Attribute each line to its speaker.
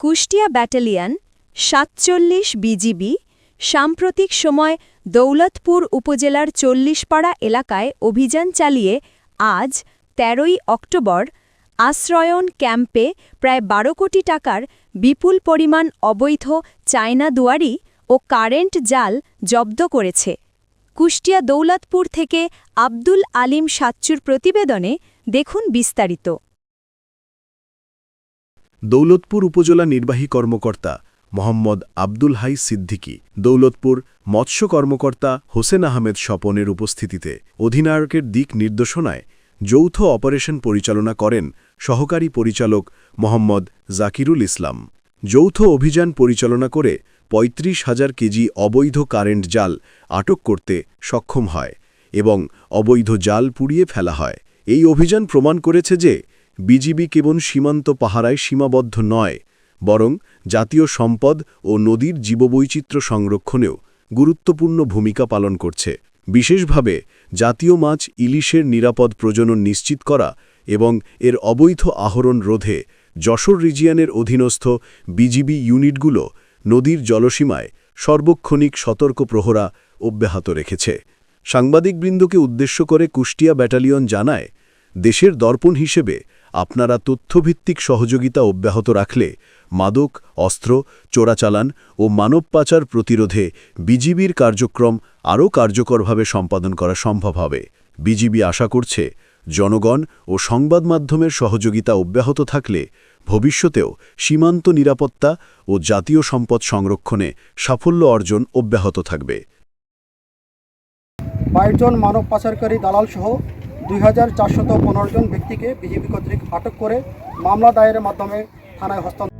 Speaker 1: Kushtia battalion সাতচল্লিশ BGB সাম্প্রতিক সময় দৌলতপুর উপজেলার চল্লিশপাড়া এলাকায় অভিযান চালিয়ে আজ ১৩ই অক্টোবর আশ্রয়ন ক্যাম্পে প্রায় বারো কোটি টাকার বিপুল পরিমাণ অবৈধ চায়না দুয়ারি ও কারেন্ট জাল জব্দ করেছে। কুষ্টিয়া দৌলতপুর থেকে আব্দুল আলিম সাচ্চুর প্রতিবেদনে দেখুন বিস্তারিত।
Speaker 2: দৌলতপুর উপজেলা নির্বাহী কর্মকর্তা মোহাম্মদ আব্দুল হাই সিদ্দিকী, দৌলতপুর মৎস্য কর্মকর্তা হোসেন আহমেদ স্বপনের উপস্থিতিতে অধিনায়কের দিক নির্দেশনায় যৌথ অপারেশন পরিচালনা করেন সহকারী পরিচালক মোহাম্মদ জাকিরুল ইসলাম। যৌথ অভিযান পরিচালনা করে ৩৫ হাজার কেজি অবৈধ কারেন্ট জাল আটক করতে সক্ষম হয় এবং অবৈধ জাল পুড়িয়ে ফেলা হয়। এই অভিযান প্রমাণ করেছে যে বিজিবি কেবল সীমান্ত পাহারায় সীমাবদ্ধ নয়, বরং জাতীয় সম্পদ ও নদীর জীববৈচিত্র্য সংরক্ষণেও গুরুত্বপূর্ণ ভূমিকা পালন করছে। বিশেষভাবে জাতীয় মাছ ইলিশের নিরাপদ প্রজনন নিশ্চিত করা এবং এর অবৈধ আহরণ রোধে যশোর রিজিয়ানের অধীনস্থ বিজিবি ইউনিটগুলো নদীর জলসীমায় সর্বক্ষণিক সতর্ক প্রহরা অব্যাহত রেখেছে। সাংবাদিকবৃন্দকে উদ্দেশ্য করে কুষ্টিয়া ব্যাটালিয়ন জানায়, দেশের দর্পণ হিসেবে আপনারা তথ্যভিত্তিক সহযোগিতা অব্যাহত রাখলে মাদক, অস্ত্র, চোরাচালান ও মানব পাচার প্রতিরোধে বিজিবির কার্যক্রম আরও কার্যকরভাবে সম্পাদন করা সম্ভব হবে। বিজিবি আশা করছে, জনগণ ও সংবাদ মাধ্যমের সহযোগিতা অব্যাহত থাকলে ভবিষ্যতেও সীমান্ত নিরাপত্তা ও জাতীয় সম্পদ সংরক্ষণে সাফল্য অর্জন অব্যাহত থাকবে।
Speaker 3: বাইশ জন মানব পাচারকারী দালাল সহ দুই হাজার চারশত পনেরো জন ব্যক্তিকে বিজেপি কর্তৃক আটক করে মামলা দায়েরের মাধ্যমে থানায় হস্তান্তর